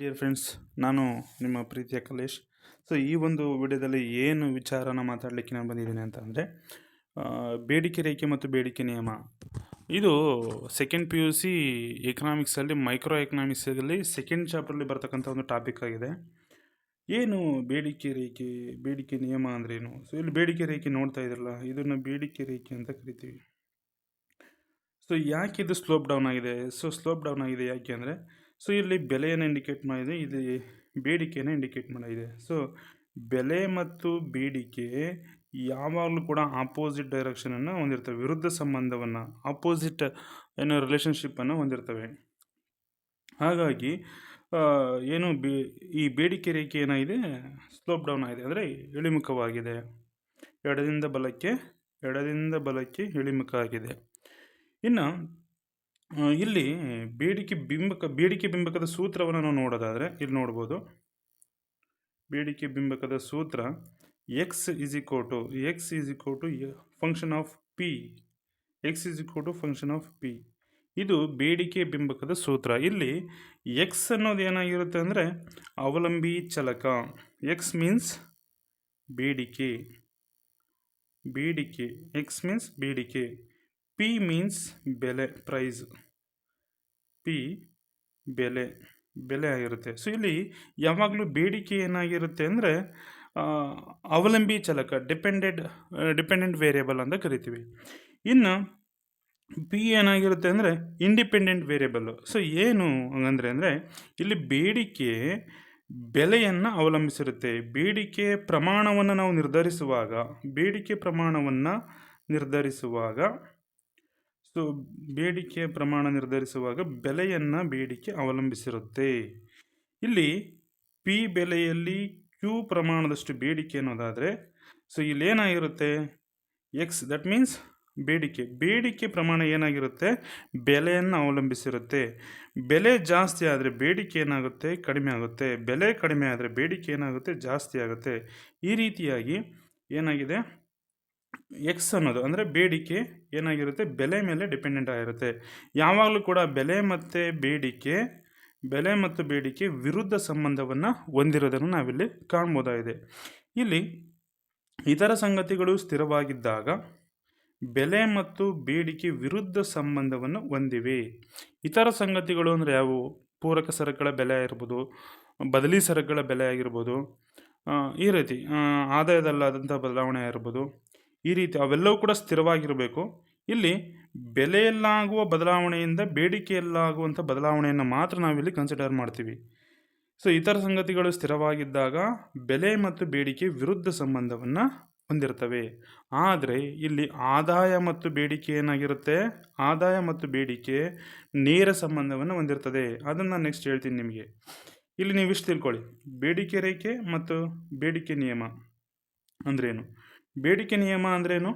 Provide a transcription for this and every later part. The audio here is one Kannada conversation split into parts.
ಡಿಯರ್ ಫ್ರೆಂಡ್ಸ್, ನಾನು ನಿಮ್ಮ ಪ್ರೀತಿಯ ಕಲೇಶ್. ಸೊ, ಈ ಒಂದು ವಿಡಿಯೋದಲ್ಲಿ ಏನು ವಿಚಾರನ ಮಾತಾಡಲಿಕ್ಕೆ ನಾನು ಬಂದಿದ್ದೀನಿ ಅಂತ ಅಂದರೆ ಬೇಡಿಕೆ ರೇಖೆ ಮತ್ತು ಬೇಡಿಕೆ ನಿಯಮ. ಇದು ಸೆಕೆಂಡ್ ಪಿ ಯು ಸಿ ಎಕನಾಮಿಕ್ಸಲ್ಲಿ ಮೈಕ್ರೋ ಎಕನಾಮಿಕ್ಸಲ್ಲಿ ಸೆಕೆಂಡ್ ಚಾಪ್ಟರಲ್ಲಿ ಬರ್ತಕ್ಕಂಥ ಒಂದು ಟಾಪಿಕ್ ಆಗಿದೆ. ಏನು ಬೇಡಿಕೆ ರೇಖೆ, ಬೇಡಿಕೆ ನಿಯಮ ಅಂದ್ರೇನು ಸೊ, ಇಲ್ಲಿ ಬೇಡಿಕೆ ರೇಖೆ ನೋಡ್ತಾ ಇದ್ರಲ್ಲ ಇದನ್ನು ಬೇಡಿಕೆ ರೇಖೆ ಅಂತ ಕರಿತೀವಿ. ಸೊ, ಯಾಕೆ ಇದು ಸ್ಲೋಪ್ ಡೌನ್ ಆಗಿದೆ? ಸೊ ಸ್ಲೋಪ್ ಡೌನ್ ಆಗಿದೆ ಯಾಕೆ ಅಂದರೆ ಸೊ ಇಲ್ಲಿ ಬೆಲೆಯನ್ನು ಇಂಡಿಕೇಟ್ ಮಾಡಿದೆ. ಇದು ಬೇಡಿಕೆಯನ್ನು ಇಂಡಿಕೇಟ್ ಮಾಡಿದೆ. ಸೊ ಬೆಲೆ ಮತ್ತು ಬೇಡಿಕೆ ಯಾವಾಗಲೂ ಕೂಡ ಆಪೋಸಿಟ್ ಡೈರೆಕ್ಷನನ್ನು ಹೊಂದಿರ್ತವೆ. ವಿರುದ್ಧ ಸಂಬಂಧವನ್ನು ಆಪೋಸಿಟ್ ಏನು ರಿಲೇಷನ್ಶಿಪ್ಪನ್ನು ಹೊಂದಿರ್ತವೆ. ಹಾಗಾಗಿ ಏನು ಬೇ, ಈ ಬೇಡಿಕೆ ರೇಖೆ ಏನಾಗಿದೆ? ಸ್ಲೋಪ್ ಡೌನ್ ಆಗಿದೆ. ಅಂದರೆ ಇಳಿಮುಖವಾಗಿದೆ. ಎಡದಿಂದ ಬಲಕ್ಕೆ ಎಡದಿಂದ ಬಲಕ್ಕೆ ಇಳಿಮುಖ ಆಗಿದೆ. ಇನ್ನು ಇಲ್ಲಿ ಬೇಡಿಕೆ ಬಿಂಬಕ, ಬೇಡಿಕೆ ಬಿಂಬಕದ ಸೂತ್ರವನ್ನು ನಾವು ನೋಡೋದಾದರೆ ಇಲ್ಲಿ ನೋಡ್ಬೋದು. ಬೇಡಿಕೆ ಬಿಂಬಕದ ಸೂತ್ರ X is equal X is equal to function of P X is equal function of P ಇದು ಬೇಡಿಕೆ ಬಿಂಬಕದ ಸೂತ್ರ. ಇಲ್ಲಿ ಎಕ್ಸ್ ಅನ್ನೋದು ಏನಾಗಿರುತ್ತೆ ಅಂದರೆ ಅವಲಂಬಿ ಚಲಕ. ಎಕ್ಸ್ ಮೀನ್ಸ್ ಬೇಡಿಕೆ. ಬೇಡಿಕೆ. ಎಕ್ಸ್ ಮೀನ್ಸ್ ಬೇಡಿಕೆ. ಪಿ ಮೀನ್ಸ್ ಬೆಲೆ ಪ್ರೈಸ್ ಪಿ ಬೆಲೆ ಬೆಲೆ ಆಗಿರುತ್ತೆ. ಸೊ ಇಲ್ಲಿ ಯಾವಾಗಲೂ ಬೇಡಿಕೆ ಏನಾಗಿರುತ್ತೆ ಅಂದರೆ ಅವಲಂಬಿ ಚಲಕ ಡಿಪೆಂಡೆಡ್ ಡಿಪೆಂಡೆಂಟ್ ವೇರಿಯಬಲ್ ಅಂತ ಕರಿತೀವಿ. ಇನ್ನು ಪಿ ಏನಾಗಿರುತ್ತೆ ಅಂದರೆ ಇಂಡಿಪೆಂಡೆಂಟ್ ವೇರಿಯಬಲ್ಲು ಸೊ ಏನು ಹಂಗಂದ್ರೆ ಅಂದರೆ, ಇಲ್ಲಿ ಬೇಡಿಕೆ ಬೆಲೆಯನ್ನು ಅವಲಂಬಿಸಿರುತ್ತೆ. ಬೇಡಿಕೆ ಪ್ರಮಾಣವನ್ನು ನಾವು ನಿರ್ಧರಿಸುವಾಗ, ಬೇಡಿಕೆ ಪ್ರಮಾಣವನ್ನು ನಿರ್ಧರಿಸುವಾಗ ಸೊ ಬೇಡಿಕೆಯ ಪ್ರಮಾಣ ನಿರ್ಧರಿಸುವಾಗ ಬೆಲೆಯನ್ನು ಬೇಡಿಕೆ ಅವಲಂಬಿಸಿರುತ್ತೆ. ಇಲ್ಲಿ ಪಿ ಬೆಲೆಯಲ್ಲಿ ಕ್ಯೂ ಪ್ರಮಾಣದಷ್ಟು ಬೇಡಿಕೆ ಅನ್ನೋದಾದರೆ ಸೊ ಇಲ್ಲಿ ಏನಾಗಿರುತ್ತೆ? ಎಕ್ಸ್ ದಟ್ ಮೀನ್ಸ್ ಬೇಡಿಕೆ. ಬೇಡಿಕೆ ಪ್ರಮಾಣ ಏನಾಗಿರುತ್ತೆ? ಬೆಲೆಯನ್ನು ಅವಲಂಬಿಸಿರುತ್ತೆ. ಬೆಲೆ ಜಾಸ್ತಿ ಆದರೆ ಬೇಡಿಕೆ ಏನಾಗುತ್ತೆ? ಕಡಿಮೆ ಆಗುತ್ತೆ. ಬೆಲೆ ಕಡಿಮೆ ಆದರೆ ಬೇಡಿಕೆ ಏನಾಗುತ್ತೆ? ಜಾಸ್ತಿ ಆಗುತ್ತೆ. ಈ ರೀತಿಯಾಗಿ ಏನಾಗಿದೆ? ಎಕ್ಸ್ ಅನ್ನೋದು ಅಂದರೆ ಬೇಡಿಕೆ ಏನಾಗಿರುತ್ತೆ? ಬೆಲೆ ಮೇಲೆ ಡಿಪೆಂಡೆಂಟ್ ಆಗಿರುತ್ತೆ. ಯಾವಾಗಲೂ ಕೂಡ ಬೆಲೆ ಮತ್ತು ಬೇಡಿಕೆ, ಬೆಲೆ ಮತ್ತು ಬೇಡಿಕೆ ವಿರುದ್ಧ ಸಂಬಂಧವನ್ನು ಹೊಂದಿರೋದನ್ನು ನಾವಿಲ್ಲಿ ಕಾಣ್ಬೋದಾಗಿದೆ. ಇಲ್ಲಿ ಇತರ ಸಂಗತಿಗಳು ಸ್ಥಿರವಾಗಿದ್ದಾಗ ಬೆಲೆ ಮತ್ತು ಬೇಡಿಕೆ ವಿರುದ್ಧ ಸಂಬಂಧವನ್ನು ಹೊಂದಿವೆ. ಇತರ ಸಂಗತಿಗಳು ಅಂದರೆ ಯಾವುವು? ಪೂರಕ ಸರಕುಗಳ ಬೆಲೆ ಆಗಿರ್ಬೋದು, ಬದಲಿ ಸರಕುಗಳ ಬೆಲೆ ಆಗಿರ್ಬೋದು ಈ ರೀತಿ ಆದಾಯದಲ್ಲಾದಂಥ ಬದಲಾವಣೆ ಆಗಿರ್ಬೋದು ಈ ರೀತಿ ಅವೆಲ್ಲವೂ ಕೂಡ ಸ್ಥಿರವಾಗಿರಬೇಕು. ಇಲ್ಲಿ ಬೆಲೆಯಲ್ಲಾಗುವ ಬದಲಾವಣೆಯಿಂದ ಬೇಡಿಕೆಯಲ್ಲಾಗುವಂಥ ಬದಲಾವಣೆಯನ್ನು ಮಾತ್ರ ನಾವಿಲ್ಲಿ ಕನ್ಸಿಡರ್ ಮಾಡ್ತೀವಿ. ಸೊ ಇತರ ಸಂಗತಿಗಳು ಸ್ಥಿರವಾಗಿದ್ದಾಗ ಬೆಲೆ ಮತ್ತು ಬೇಡಿಕೆ ವಿರುದ್ಧ ಸಂಬಂಧವನ್ನು ಹೊಂದಿರ್ತವೆ. ಆದರೆ ಇಲ್ಲಿ ಆದಾಯ ಮತ್ತು ಬೇಡಿಕೆ ಏನಾಗಿರುತ್ತೆ? ಆದಾಯ ಮತ್ತು ಬೇಡಿಕೆ ನೇರ ಸಂಬಂಧವನ್ನು ಹೊಂದಿರ್ತದೆ. ಅದನ್ನು ನಾನು ನೆಕ್ಸ್ಟ್ ಹೇಳ್ತೀನಿ ನಿಮಗೆ. ಇಲ್ಲಿ ನೀವು ಇಷ್ಟು ತಿಳ್ಕೊಳ್ಳಿ. ಬೇಡಿಕೆ ರೇಖೆ ಮತ್ತು ಬೇಡಿಕೆ ನಿಯಮ ಅಂದ್ರೇನು? ಬೇಡಿಕೆ ನಿಯಮ ಅಂದ್ರೇನು?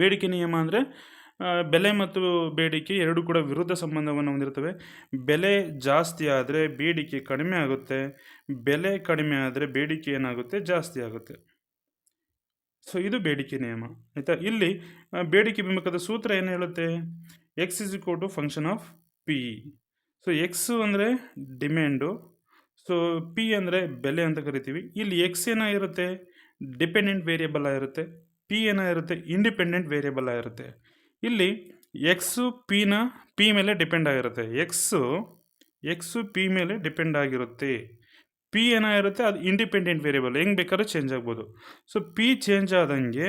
ಬೇಡಿಕೆ ನಿಯಮ ಅಂದರೆ ಬೆಲೆ ಮತ್ತು ಬೇಡಿಕೆ ಎರಡೂ ಕೂಡ ವಿರುದ್ಧ ಸಂಬಂಧವನ್ನು ಹೊಂದಿರ್ತವೆ ಬೆಲೆ ಜಾಸ್ತಿ ಆದರೆ ಬೇಡಿಕೆ ಕಡಿಮೆ ಆಗುತ್ತೆ, ಬೆಲೆ ಕಡಿಮೆ ಆದರೆ ಬೇಡಿಕೆ ಏನಾಗುತ್ತೆ ಜಾಸ್ತಿ ಆಗುತ್ತೆ. ಸೊ ಇದು ಬೇಡಿಕೆ ನಿಯಮ, ಆಯಿತಾ? ಇಲ್ಲಿ ಬೇಡಿಕೆ ಬಿಂಬಕದ ಸೂತ್ರ ಏನು ಹೇಳುತ್ತೆ? X is equal to function of P so X ಅಂದರೆ ಡಿಮ್ಯಾಂಡು ಸೊ ಪಿ ಅಂದರೆ ಬೆಲೆ ಅಂತ ಕರಿತೀವಿ. ಇಲ್ಲಿ ಎಕ್ಸ್ ಏನಾಗಿರುತ್ತೆ? ಡಿಪೆಂಡೆಂಟ್ ವೇರಿಯಬಲ್ ಆಗಿರುತ್ತೆ ಪಿ ಏನಾಗಿರುತ್ತೆ ಇಂಡಿಪೆಂಡೆಂಟ್ ವೇರಿಯಬಲ್ ಆಗಿರುತ್ತೆ. ಇಲ್ಲಿ ಎಕ್ಸು ಪಿನ ಪಿ ಮೇಲೆ ಡಿಪೆಂಡ್ ಆಗಿರುತ್ತೆ. ಎಕ್ಸು ಎಕ್ಸು ಪಿ ಮೇಲೆ ಡಿಪೆಂಡ್ ಆಗಿರುತ್ತೆ. ಪಿ ಏನಾಗಿರುತ್ತೆ ಅದು ಇಂಡಿಪೆಂಡೆಂಟ್ ವೇರಿಯಬಲ್. ಹೆಂಗೆ ಬೇಕಾದ್ರೂ ಚೇಂಜ್ ಆಗ್ಬೋದು. ಸೊ ಪಿ ಚೇಂಜ್ ಆದಂಗೆ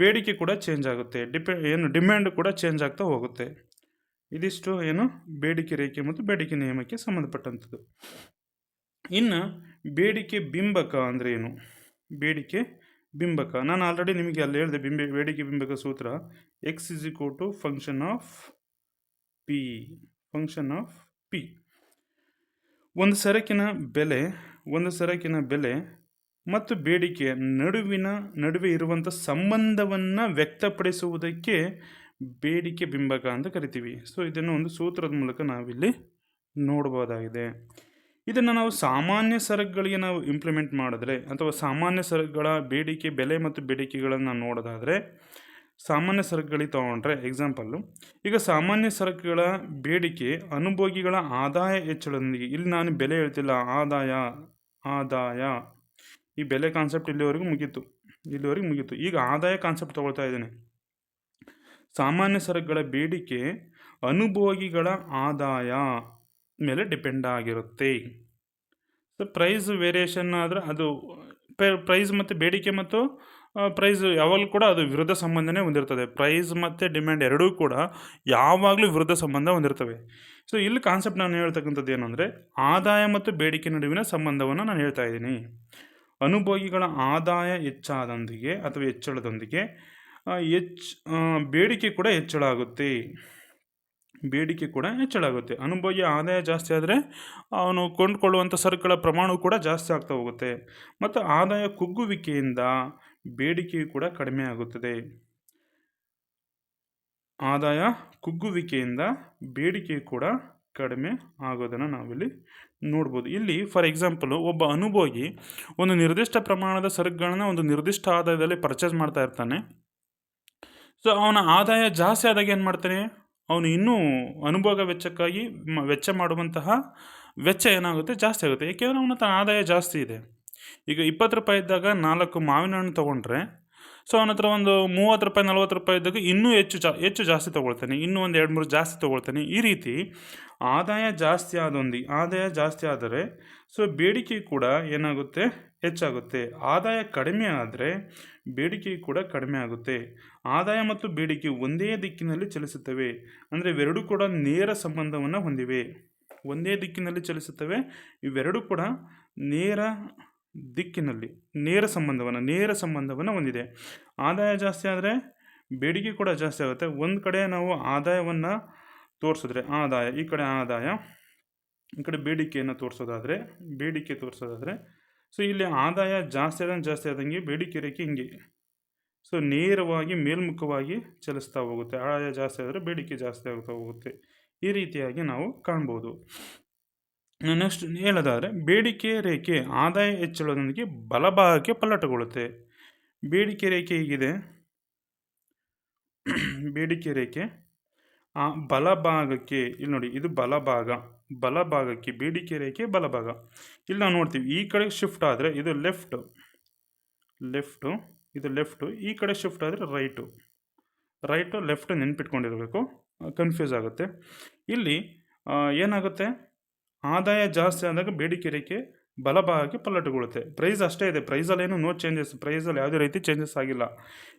ಬೇಡಿಕೆ ಕೂಡ ಚೇಂಜ್ ಆಗುತ್ತೆ. ಡಿಪೆ ಏನು ಡಿಮ್ಯಾಂಡ್ ಕೂಡ ಚೇಂಜ್ ಆಗ್ತಾ ಹೋಗುತ್ತೆ. ಇದಿಷ್ಟು ಏನು, ಬೇಡಿಕೆ ರೇಖೆ ಮತ್ತು ಬೇಡಿಕೆ ನಿಯಮಕ್ಕೆ ಸಂಬಂಧಪಟ್ಟಂಥದ್ದು. ಇನ್ನು, ಬೇಡಿಕೆ ಬಿಂಬಕ ಅಂದರೆ ಏನು? ಬೇಡಿಕೆ, ಬಿಂಬಕ. ನಾನು ಆಲ್ರೆಡಿ ನಿಮಗೆ ಅಲ್ಲಿ ಹೇಳಿದೆ, ಬಿಂಬೆ, ಬೇಡಿಕೆ, ಬಿಂಬಕ ಸೂತ್ರ. X is equal to function of P function of P ಒಂದು ಸರಕಿನ ಬೆಲೆ, ಒಂದು ಸರಕಿನ ಬೆಲೆ ಮತ್ತು ಬೇಡಿಕೆಯ ನಡುವಿನ, ನಡುವೆ ಇರುವಂಥ ಸಂಬಂಧವನ್ನು ವ್ಯಕ್ತಪಡಿಸುವುದಕ್ಕೆ ಬೇಡಿಕೆ, ಬಿಂಬಕ ಅಂತ ಕರಿತೀವಿ. ಸೊ ಇದನ್ನು ಒಂದು ಸೂತ್ರದ ಮೂಲಕ ನಾವಿಲ್ಲಿ ನೋಡ್ಬೋದಾಗಿದೆ. ಇದನ್ನು ನಾವು ಸಾಮಾನ್ಯ ಸರಕುಗಳಿಗೆ ನಾವು ಇಂಪ್ಲಿಮೆಂಟ್ ಮಾಡಿದ್ರೆ ಅಥವಾ ಸಾಮಾನ್ಯ ಸರಕುಗಳ ಬೇಡಿಕೆ, ಬೆಲೆ ಮತ್ತು ಬೇಡಿಕೆಗಳನ್ನು ನೋಡೋದಾದರೆ ಸಾಮಾನ್ಯ ಸರಕುಗಳಿಗೆ ತೊಗೊಂಡ್ರೆ ಎಕ್ಸಾಂಪಲ್ಲು ಈಗ ಸಾಮಾನ್ಯ ಸರಕುಗಳ ಬೇಡಿಕೆ, ಅನುಭೋಗಿಗಳ ಆದಾಯ ಹೆಚ್ಚಳದೊಂದಿಗೆ, ಇಲ್ಲಿ ನಾನು ಬೆಲೆ ಹೇಳ್ತಿಲ್ಲ, ಆದಾಯ ಆದಾಯ. ಈ ಬೆಲೆ ಕಾನ್ಸೆಪ್ಟ್ ಇಲ್ಲಿವರೆಗೂ ಮುಗೀತು ಇಲ್ಲಿವರೆಗೂ ಮುಗೀತು. ಈಗ ಆದಾಯ ಕಾನ್ಸೆಪ್ಟ್ ತೊಗೊಳ್ತಾ ಇದ್ದೇನೆ. ಸಾಮಾನ್ಯ ಸರಕುಗಳ ಬೇಡಿಕೆ, ಅನುಭೋಗಿಗಳ ಆದಾಯ. ಮೇಲೆ ಡಿಪೆಂಡ್ ಆಗಿರುತ್ತೆ. ಸೊ ಪ್ರೈಸ್ ವೇರಿಯೇಷನ್ ಆದರೆ ಅದು ಪ್ರೈಸ್ ಮತ್ತು ಬೇಡಿಕೆ ಮತ್ತು ಪ್ರೈಸ್ ಯಾವಾಗಲೂ ಕೂಡ ಅದು ವಿರುದ್ಧ ಸಂಬಂಧನೇ ಹೊಂದಿರ್ತದೆ. ಪ್ರೈಸ್ ಮತ್ತು ಡಿಮ್ಯಾಂಡ್ ಎರಡೂ ಕೂಡ ಯಾವಾಗಲೂ ವಿರುದ್ಧ ಸಂಬಂಧ ಹೊಂದಿರ್ತವೆ. ಸೊ ಇಲ್ಲಿ ಕಾನ್ಸೆಪ್ಟ್ ನಾನು ಹೇಳ್ತಕ್ಕಂಥದ್ದು ಏನು ಅಂದರೆ ಆದಾಯ ಮತ್ತು ಬೇಡಿಕೆ ನಡುವಿನ ಸಂಬಂಧವನ್ನು ನಾನು ಹೇಳ್ತಾ ಇದ್ದೀನಿ. ಅನುಭೋಗಿಗಳ ಆದಾಯ ಹೆಚ್ಚಾದೊಂದಿಗೆ ಅಥವಾ ಹೆಚ್ಚಳದೊಂದಿಗೆ ಹೆಚ್ಚು ಬೇಡಿಕೆ ಕೂಡ ಹೆಚ್ಚಳ ಆಗುತ್ತೆ. ಬೇಡಿಕೆ ಕೂಡ ಹೆಚ್ಚಳ ಆಗುತ್ತೆ. ಅನುಭವಿ ಆದಾಯ ಜಾಸ್ತಿ ಆದರೆ ಅವನು ಕೊಂಡುಕೊಳ್ಳುವಂಥ ಸರಕುಗಳ ಪ್ರಮಾಣವು ಕೂಡ ಜಾಸ್ತಿ ಆಗ್ತಾ ಹೋಗುತ್ತೆ. ಮತ್ತು ಆದಾಯ ಕುಗ್ಗುವಿಕೆಯಿಂದ ಬೇಡಿಕೆಯು ಕೂಡ ಕಡಿಮೆ ಆಗುತ್ತದೆ. ಆದಾಯ ಕುಗ್ಗುವಿಕೆಯಿಂದ ಬೇಡಿಕೆ ಕೂಡ ಕಡಿಮೆ ಆಗೋದನ್ನು ನಾವಿಲ್ಲಿ ನೋಡ್ಬೋದು. ಇಲ್ಲಿ ಫಾರ್ ಎಕ್ಸಾಂಪಲು ಒಬ್ಬ ಅನುಭೋಗಿ ಒಂದು ನಿರ್ದಿಷ್ಟ ಪ್ರಮಾಣದ ಸರಕುಗಳನ್ನ ಒಂದು ನಿರ್ದಿಷ್ಟ ಆದಾಯದಲ್ಲಿ ಪರ್ಚೇಸ್ ಮಾಡ್ತಾ ಇರ್ತಾನೆ. ಸೊ ಅವನ ಆದಾಯ ಜಾಸ್ತಿ ಆದಾಗ ಏನು ಮಾಡ್ತಾನೆ? ಅವನು ಇನ್ನೂ ಅನುಭೋಗ ವೆಚ್ಚಕ್ಕಾಗಿ ವೆಚ್ಚ ಮಾಡುವಂತಹ ವೆಚ್ಚ ಏನಾಗುತ್ತೆ? ಜಾಸ್ತಿ ಆಗುತ್ತೆ. ಏಕೆಂದರೆ ಅವನ ತನ್ನ ಆದಾಯ ಜಾಸ್ತಿ ಇದೆ. ಈಗ ಇಪ್ಪತ್ತು ರೂಪಾಯಿ ಇದ್ದಾಗ ನಾಲ್ಕು ಮಾವಿನ ಹಣ್ಣು ತೊಗೊಂಡ್ರೆ, ಸೊ ಅವನ ಹತ್ರ ಒಂದು ಮೂವತ್ತು ರೂಪಾಯಿ, ನಲ್ವತ್ತು ರೂಪಾಯಿ ಇದ್ದಾಗ ಇನ್ನೂ ಹೆಚ್ಚು ಜಾ, ಹೆಚ್ಚು ಜಾಸ್ತಿ ತೊಗೊಳ್ತಾನೆ. ಇನ್ನೂ ಒಂದು ಎರಡು, ಮೂರು ಜಾಸ್ತಿ ತೊಗೊಳ್ತಾನೆ. ಈ ರೀತಿ ಆದಾಯ ಜಾಸ್ತಿ ಆದೊಂದು, ಆದಾಯ ಜಾಸ್ತಿ ಆದರೆ, ಸೊ ಬೇಡಿಕೆ ಕೂಡ ಏನಾಗುತ್ತೆ? ಹೆಚ್ಚಾಗುತ್ತೆ. ಆದಾಯ ಕಡಿಮೆ ಆದರೆ ಬೇಡಿಕೆ ಕೂಡ ಕಡಿಮೆ ಆಗುತ್ತೆ. ಆದಾಯ ಮತ್ತು ಬೇಡಿಕೆ ಒಂದೇ ದಿಕ್ಕಿನಲ್ಲಿ ಚಲಿಸುತ್ತವೆ. ಅಂದರೆ ಇವೆರಡೂ ಕೂಡ ನೇರ ಸಂಬಂಧವನ್ನು ಹೊಂದಿವೆ. ಒಂದೇ ದಿಕ್ಕಿನಲ್ಲಿ ಚಲಿಸುತ್ತವೆ, ಇವೆರಡೂ ಕೂಡ ನೇರ ದಿಕ್ಕಿನಲ್ಲಿ, ನೇರ ಸಂಬಂಧವನ್ನು ನೇರ ಸಂಬಂಧವನ್ನು ಹೊಂದಿದೆ. ಆದಾಯ ಜಾಸ್ತಿ ಆದರೆ ಬೇಡಿಕೆ ಕೂಡ ಜಾಸ್ತಿ ಆಗುತ್ತೆ. ಒಂದು ಕಡೆ ನಾವು ಆದಾಯವನ್ನು ತೋರಿಸಿದ್ರೆ, ಆದಾಯ, ಈ ಕಡೆ ಆದಾಯ, ಈ ಕಡೆ ಬೇಡಿಕೆಯನ್ನು ತೋರಿಸೋದಾದರೆ, ಬೇಡಿಕೆ ತೋರಿಸೋದಾದರೆ, ಸೊ ಇಲ್ಲಿ ಆದಾಯ ಜಾಸ್ತಿ ಆದಂಗೆ ಜಾಸ್ತಿ ಆದಂಗೆ ಬೇಡಿಕೆ ರೇಖೆ ಹಿಂಗೆ ಸೊ ನೇರವಾಗಿ ಮೇಲ್ಮುಖವಾಗಿ ಚಲಿಸ್ತಾ ಹೋಗುತ್ತೆ. ಆದಾಯ ಜಾಸ್ತಿ ಆದರೆ ಬೇಡಿಕೆ ಜಾಸ್ತಿ ಆಗ್ತಾ ಹೋಗುತ್ತೆ. ಈ ರೀತಿಯಾಗಿ ನಾವು ಕಾಣ್ಬೋದು. ನೆಕ್ಸ್ಟ್ ಹೇಳೋದಾದರೆ, ಬೇಡಿಕೆ ರೇಖೆ ಆದಾಯ ಹೆಚ್ಚಳದೊಂದಿಗೆ ಬಲಭಾಗಕ್ಕೆ ಪಲ್ಲಟಗೊಳ್ಳುತ್ತೆ. ಬೇಡಿಕೆ ರೇಖೆ ಹೀಗಿದೆ? ಬೇಡಿಕೆ ರೇಖೆ, ಆ ಬಲಭಾಗಕ್ಕೆ, ಇಲ್ಲಿ ನೋಡಿ, ಇದು ಬಲಭಾಗ. ಬಲಭಾಗಕ್ಕೆ, ಬೇಡಿಕೆ ರೇಖೆ, ಬಲಭಾಗ. ಇಲ್ಲಿ ನಾವು ನೋಡ್ತೀವಿ, ಈ ಕಡೆ ಶಿಫ್ಟ್ ಆದರೆ ಇದು ಲೆಫ್ಟು ಲೆಫ್ಟು ಇದು ಲೆಫ್ಟು ಈ ಕಡೆ ಶಿಫ್ಟ್ ಆದರೆ ರೈಟು ರೈಟು ಲೆಫ್ಟು ನೆನ್ಪಿಟ್ಕೊಂಡಿರಬೇಕು. ಕನ್ಫ್ಯೂಸ್ ಆಗುತ್ತೆ. ಇಲ್ಲಿ ಏನಾಗುತ್ತೆ? ಆದಾಯ ಜಾಸ್ತಿ ಆದಾಗ ಬೇಡಿಕೆ ರೇಖೆ ಬಲಭಾಗಕ್ಕೆ ಪಲ್ಲಟಗೊಳ್ಳುತ್ತೆ. ಪ್ರೈಸ್ ಅಷ್ಟೇ ಇದೆ. ಪ್ರೈಸಲ್ಲೇನು ನೋ ಚೇಂಜಸ್ ಪ್ರೈಸಲ್ಲಿ ಯಾವುದೇ ರೀತಿ ಚೇಂಜಸ್ ಆಗಿಲ್ಲ.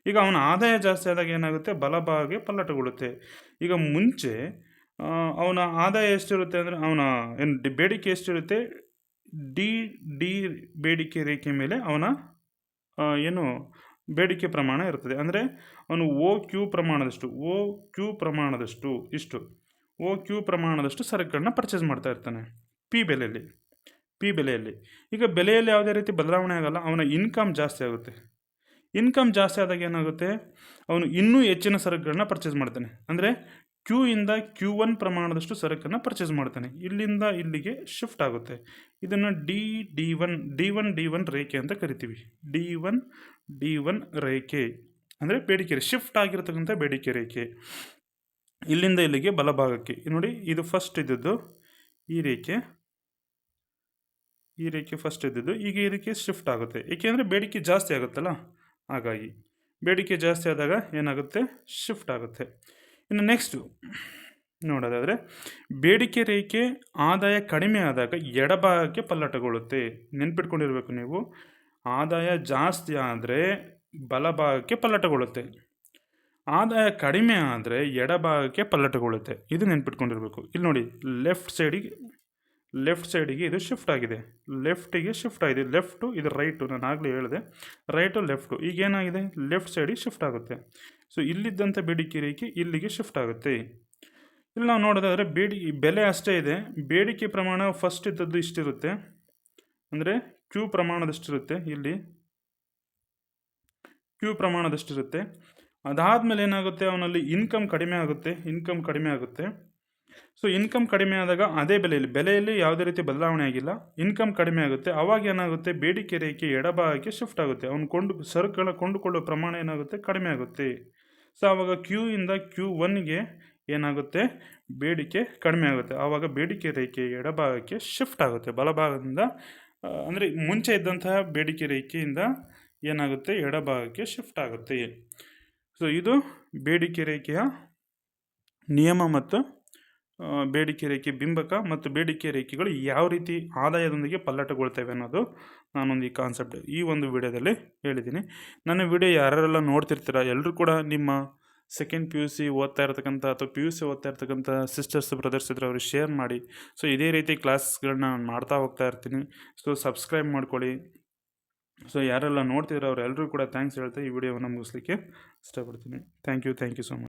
ಈಗ ಅವನ ಆದಾಯ ಜಾಸ್ತಿ ಆದಾಗ ಏನಾಗುತ್ತೆ? ಬಲಭಾಗಕ್ಕೆ ಪಲ್ಲಟಗೊಳ್ಳುತ್ತೆ. ಈಗ ಮುಂಚೆ ಅವನ ಆದಾಯ ಎಷ್ಟಿರುತ್ತೆ ಅಂದರೆ ಅವನ ಏನು ಬೇಡಿಕೆ ಎಷ್ಟಿರುತ್ತೆ? ಡಿ ಡಿ ಬೇಡಿಕೆ ರೇಖೆ ಮೇಲೆ ಅವನ ಏನು ಬೇಡಿಕೆ ಪ್ರಮಾಣ ಇರ್ತದೆ. ಅಂದರೆ ಅವನು ಓ, ಕ್ಯೂ ಪ್ರಮಾಣದಷ್ಟು, ಓ, ಕ್ಯೂ ಪ್ರಮಾಣದಷ್ಟು, ಇಷ್ಟು, ಓ, ಕ್ಯೂ ಪ್ರಮಾಣದಷ್ಟು ಸರಕುಗಳನ್ನ ಪರ್ಚೇಸ್ ಮಾಡ್ತಾ ಇರ್ತಾನೆ. ಪಿ ಬೆಲೆಯಲ್ಲಿ ಪಿ ಬೆಲೆಯಲ್ಲಿ. ಈಗ ಬೆಲೆಯಲ್ಲಿ ಯಾವುದೇ ರೀತಿ ಬದಲಾವಣೆ ಆಗಲ್ಲ, ಅವನ ಇನ್ಕಮ್ ಜಾಸ್ತಿ ಆಗುತ್ತೆ. ಇನ್ಕಮ್ ಜಾಸ್ತಿ ಆದಾಗ ಏನಾಗುತ್ತೆ? ಅವನು ಇನ್ನೂ ಹೆಚ್ಚಿನ ಸರಕುಗಳನ್ನ ಪರ್ಚೇಸ್ ಮಾಡ್ತಾನೆ. ಅಂದರೆ ಕ್ಯೂ ಇಂದ ಕ್ಯೂ ಒನ್ ಪ್ರಮಾಣದಷ್ಟು ಸರಕನ್ನು ಪರ್ಚೇಸ್ ಮಾಡ್ತಾನೆ. ಇಲ್ಲಿಂದ ಇಲ್ಲಿಗೆ ಶಿಫ್ಟ್ ಆಗುತ್ತೆ. ಇದನ್ನು D D one D one D one ರೇಖೆ ಅಂತ ಕರಿತೀವಿ. ಡಿ ಒನ್ ಡಿ ಒನ್ ರೇಖೆ ಅಂದರೆ ಬೇಡಿಕೆ ಶಿಫ್ಟ್ ಆಗಿರತಕ್ಕಂಥ ಬೇಡಿಕೆ ರೇಖೆ. ಇಲ್ಲಿಂದ ಇಲ್ಲಿಗೆ ಬಲಭಾಗಕ್ಕೆ. ನೋಡಿ, ಇದು ಫಸ್ಟ್ ಇದ್ದದ್ದು ಈ ರೇಖೆ. ಈ ರೇಖೆ ಫಸ್ಟ್ ಇದ್ದದ್ದು. ಈಗ ರೇಖೆ ಶಿಫ್ಟ್ ಆಗುತ್ತೆ. ಏಕೆಂದರೆ ಬೇಡಿಕೆ ಜಾಸ್ತಿ ಆಗುತ್ತಲ್ಲ? ಹಾಗಾಗಿ. ಬೇಡಿಕೆ ಜಾಸ್ತಿ ಆದಾಗ ಏನಾಗುತ್ತೆ? ಶಿಫ್ಟ್ ಆಗುತ್ತೆ. ಇನ್ನು ನೆಕ್ಸ್ಟು ನೋಡೋದಾದರೆ, ಬೇಡಿಕೆ ರೇಖೆ ಆದಾಯ ಕಡಿಮೆ ಆದಾಗ ಎಡಭಾಗಕ್ಕೆ ಪಲ್ಲಟಗೊಳ್ಳುತ್ತೆ. ನೆನ್ಪಿಟ್ಕೊಂಡಿರಬೇಕು ನೀವು. ಆದಾಯ ಜಾಸ್ತಿ ಆದರೆ ಬಲಭಾಗಕ್ಕೆ ಪಲ್ಲಟಗೊಳ್ಳುತ್ತೆ. ಆದಾಯ ಕಡಿಮೆ ಆದರೆ ಎಡಭಾಗಕ್ಕೆ ಪಲ್ಲಟಗೊಳ್ಳುತ್ತೆ. ಇದು ನೆನ್ಪಿಟ್ಕೊಂಡಿರಬೇಕು. ಇಲ್ಲಿ ನೋಡಿ ಲೆಫ್ಟ್ ಸೈಡಿಗೆ ಲೆಫ್ಟ್ ಸೈಡಿಗೆ ಇದು ಶಿಫ್ಟ್ ಆಗಿದೆ. ಲೆಫ್ಟಿಗೆ ಶಿಫ್ಟ್ ಆಗಿದೆ. ಲೆಫ್ಟು, ಇದು ರೈಟು, ನಾನು ಆಗಲೇ ಹೇಳಿದೆ. ರೈಟು, ಲೆಫ್ಟು ಈಗ ಏನಾಗಿದೆ ಲೆಫ್ಟ್ ಸೈಡಿಗೆ ಶಿಫ್ಟ್ ಆಗುತ್ತೆ. ಸೊ ಇಲ್ಲಿದ್ದಂಥ ಬೇಡಿಕೆ ಇಲ್ಲಿಗೆ ಶಿಫ್ಟ್ ಆಗುತ್ತೆ. ಇಲ್ಲಿ ನಾವು ನೋಡೋದಾದರೆ ಬೇಡಿ, ಬೆಲೆ ಅಷ್ಟೇ ಇದೆ. ಬೇಡಿಕೆ ಪ್ರಮಾಣ ಫಸ್ಟ್ ಇದ್ದದ್ದು ಇಷ್ಟಿರುತ್ತೆ. ಅಂದರೆ ಕ್ಯೂ ಪ್ರಮಾಣದಷ್ಟಿರುತ್ತೆ ಇಲ್ಲಿ. ಕ್ಯೂ ಪ್ರಮಾಣದಷ್ಟಿರುತ್ತೆ. ಅದಾದಮೇಲೆ ಏನಾಗುತ್ತೆ? ಅವನಲ್ಲಿ ಇನ್ಕಮ್ ಕಡಿಮೆ ಆಗುತ್ತೆ. ಇನ್ಕಮ್ ಕಡಿಮೆ ಆಗುತ್ತೆ. ಸೊ ಇನ್ಕಮ್ ಕಡಿಮೆ ಆದಾಗ ಅದೇ ಬೆಲೆಯಲ್ಲಿ ಬೆಲೆಯಲ್ಲಿ ಯಾವುದೇ ರೀತಿ ಬದಲಾವಣೆ ಆಗಿಲ್ಲ. ಇನ್ಕಮ್ ಕಡಿಮೆ ಆಗುತ್ತೆ, ಅವಾಗ ಏನಾಗುತ್ತೆ? ಬೇಡಿಕೆ ರೇಖೆ ಎಡಭಾಗಕ್ಕೆ ಶಿಫ್ಟ್ ಆಗುತ್ತೆ. ಅವನು ಕೊಂಡು ಸರಕುಗಳ ಕೊಂಡುಕೊಳ್ಳುವ ಪ್ರಮಾಣ ಏನಾಗುತ್ತೆ? ಕಡಿಮೆ ಆಗುತ್ತೆ. ಸೊ ಆವಾಗ ಕ್ಯೂ ಇಂದ ಕ್ಯೂ ಒನ್ಗೆ ಏನಾಗುತ್ತೆ? ಬೇಡಿಕೆ ಕಡಿಮೆ ಆಗುತ್ತೆ. ಆವಾಗ ಬೇಡಿಕೆ ರೇಖೆ ಎಡಭಾಗಕ್ಕೆ ಶಿಫ್ಟ್ ಆಗುತ್ತೆ. ಬಲಭಾಗದಿಂದ ಅಂದರೆ ಮುಂಚೆ ಇದ್ದಂತಹ ಬೇಡಿಕೆ ರೇಖೆಯಿಂದ ಏನಾಗುತ್ತೆ? ಎಡಭಾಗಕ್ಕೆ ಶಿಫ್ಟ್ ಆಗುತ್ತೆ. ಸೊ ಇದು ಬೇಡಿಕೆ ರೇಖೆಯ ನಿಯಮ ಮತ್ತು ಬೇಡಿಕೆ ರೇಖೆ ಬಿಂಬಕ ಮತ್ತು ಬೇಡಿಕೆ ರೇಖೆಗಳು ಯಾವ ರೀತಿ ಆದಾಯದೊಂದಿಗೆ ಪಲ್ಲಟಗೊಳ್ತವೆ ಅನ್ನೋದು ನಾನೊಂದು ಈ ಕಾನ್ಸೆಪ್ಟ್ ಈ ಒಂದು ವಿಡಿಯೋದಲ್ಲಿ ಹೇಳಿದ್ದೀನಿ. ನನ್ನ ವಿಡಿಯೋ ಯಾರೆಲ್ಲ ನೋಡ್ತಿರ್ತೀರ ಎಲ್ಲರೂ ಕೂಡ ನಿಮ್ಮ ಸೆಕೆಂಡ್ ಪಿ ಯು ಸಿ ಓದ್ತಾ ಇರ್ತಕ್ಕಂಥ ಅಥವಾ ಪಿ ಯು ಸಿ ಓದ್ತಾ ಇರ್ತಕ್ಕಂಥ ಸಿಸ್ಟರ್ಸ್ ಬ್ರದರ್ಸ್ ಇದ್ರೆ ಅವ್ರಿಗೆ ಶೇರ್ ಮಾಡಿ. ಸೊ ಇದೇ ರೀತಿ ಕ್ಲಾಸ್ಗಳನ್ನ ನಾನು ಮಾಡ್ತಾ ಹೋಗ್ತಾ ಇರ್ತೀನಿ. ಸೊ ಸಬ್ಸ್ಕ್ರೈಬ್ ಮಾಡ್ಕೊಳ್ಳಿ. ಸೊ ಯಾರೆಲ್ಲ ನೋಡ್ತಿದ್ರೆ ಅವರೆಲ್ಲರೂ ಕೂಡ ಥ್ಯಾಂಕ್ಸ್ ಹೇಳ್ತಾ ಈ ವಿಡಿಯೋವನ್ನು ಮುಗಿಸ್ಲಿಕ್ಕೆ ಇಷ್ಟಪಡ್ತೀನಿ. Thank you thank you so much